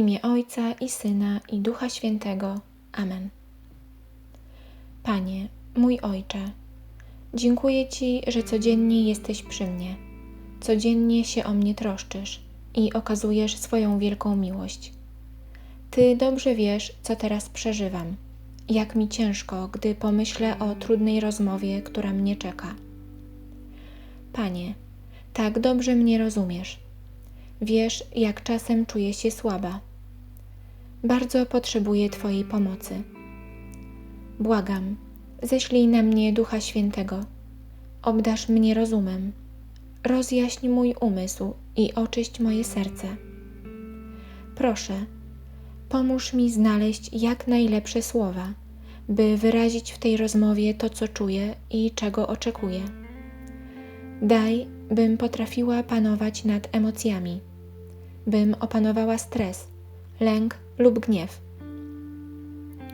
imię Ojca i Syna i Ducha Świętego. Amen. Panie, mój Ojcze, dziękuję Ci, że codziennie jesteś przy mnie, codziennie się o mnie troszczysz i okazujesz swoją wielką miłość. Ty dobrze wiesz, co teraz przeżywam, jak mi ciężko, gdy pomyślę o trudnej rozmowie, która mnie czeka. Panie, tak dobrze mnie rozumiesz. Wiesz, jak czasem czuję się słaba. Bardzo potrzebuję Twojej pomocy. Błagam, ześlij na mnie Ducha Świętego. Obdasz mnie rozumem. Rozjaśnij mój umysł i oczyść moje serce. Proszę, pomóż mi znaleźć jak najlepsze słowa, by wyrazić w tej rozmowie to, co czuję i czego oczekuję. Daj, bym potrafiła panować nad emocjami, bym opanowała stres, lęk lub gniew.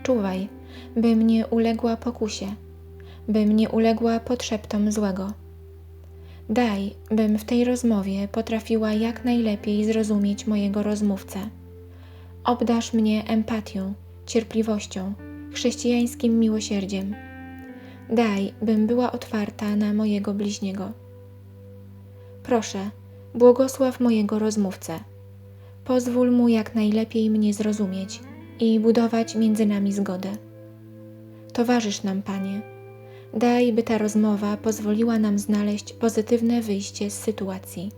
Czuwaj, bym nie uległa pokusie, bym nie uległa podszeptom złego. Daj, bym w tej rozmowie potrafiła jak najlepiej zrozumieć mojego rozmówcę. Obdasz mnie empatią, cierpliwością, chrześcijańskim miłosierdziem. Daj, bym była otwarta na mojego bliźniego. Proszę, błogosław mojego rozmówcę. Pozwól mu jak najlepiej mnie zrozumieć i budować między nami zgodę. Towarzysz nam, Panie. Daj, by ta rozmowa pozwoliła nam znaleźć pozytywne wyjście z sytuacji.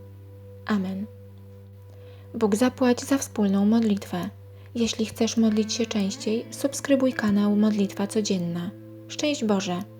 Amen. Bóg zapłać za wspólną modlitwę. Jeśli chcesz modlić się częściej, subskrybuj kanał Modlitwa Codzienna. Szczęść Boże!